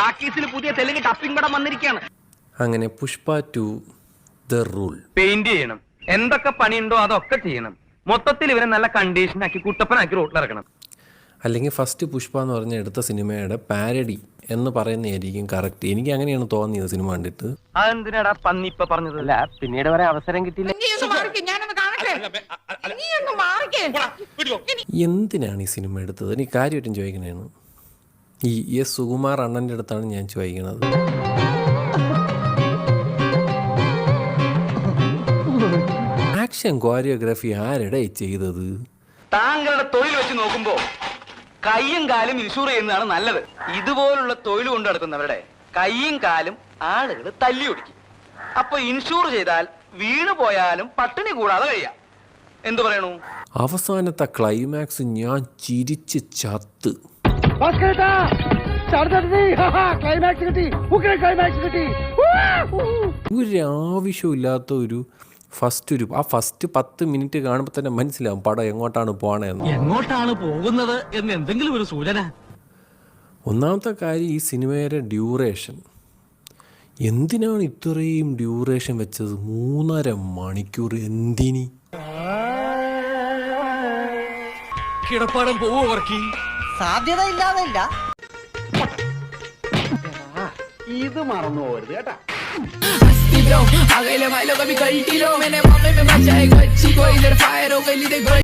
ടാക്കീസിൽ പുതിയ തെലുങ്ക് ടപ്പിംഗ് പടം വന്നിരിക്കുകയാണ്. അങ്ങനെ Pushpa two the rule. Paint ചെയ്യണം. എന്തൊക്കെ പണിയുണ്ടോ അതൊക്കെ ചെയ്യണം. മൊത്തത്തിൽ ഇവരെ നല്ല കണ്ടീഷൻ ആക്കി കുട്ടപ്പനാക്കി റോട്ടിലിറക്കണം അല്ലെങ്കിൽ ഫസ്റ്റ് പുഷ്പ എന്ന് പറഞ്ഞ എടുത്ത സിനിമയുടെ പാരഡി എന്ന് പറയുന്നതായിരിക്കും കറക്റ്റ് എനിക്ക് അങ്ങനെയാണ് തോന്നിയത് സിനിമ കണ്ടിട്ട്. അതെന്തിനാടാ പന്നി ഇപ്പൊ പറഞ്ഞത്? അല്ല പിന്നീട് വരെ അവസരം കിട്ടിയില്ല. എന്തിനാണ് ഈ സിനിമ എടുത്തത്? എനിക്ക് കാര്യമായിട്ടും ചോദിക്കണേണ് ഈ എസ് സുകുമാർ അണ്ണന്റെ അടുത്താണ് ഞാൻ ചോദിക്കുന്നത് ആക്ഷൻ കോറിയോഗ്രാഫി ആരുടെ ചെയ്തത്? താങ്കളുടെ തൊഴിൽ വെച്ച് നോക്കുമ്പോൾ കൈയും കാലും ഇൻഷൂർ ചെയ്യുന്നതാണ് നല്ലത്. ഇതുപോലുള്ള തൊഴിൽ കൊണ്ടു നടക്കുന്നവരുടെ കൈയും കാലും ആളുകൾ തല്ലി ഒടിക്കും. അപ്പൊ ഇൻഷൂർ ചെയ്താൽ വീണു പോയാലും പട്ടിണി കൂടാതെ കഴിയാം എന്തു പറയണു? അവസാനത്തെ ക്ലൈമാക്സ് ഞാൻ ചിരിച്ച് ചത്ത്. ഒരു ആവശ്യമില്ലാത്ത ഒരു ഫസ്റ്റ് ഒരു ആ ഫസ്റ്റ് പത്ത് മിനിറ്റ് കാണുമ്പോൾ തന്നെ മനസ്സിലാവും പടം എങ്ങോട്ടാണ് പോണേന്ന് എങ്ങോട്ടാണ് പോകുന്നത് എന്ന് എന്തെങ്കിലും ഒരു സൂചന. ഒന്നാമത്തെ കാര്യം ഈ സിനിമയുടെ ഡ്യൂറേഷൻ എന്തിനാണ് ഇത്രയും ഡ്യൂറേഷൻ വെച്ചത്? മൂന്നര മണിക്കൂർ എന്തിനി? കിടപ്പാടം പോവോ വർക്കി. സാധ്യത ഇല്ലാതല്ല ഇത് മറന്നു പോരുത് കേട്ടാ. അകലെ മലകവി കഴിക്കില്ല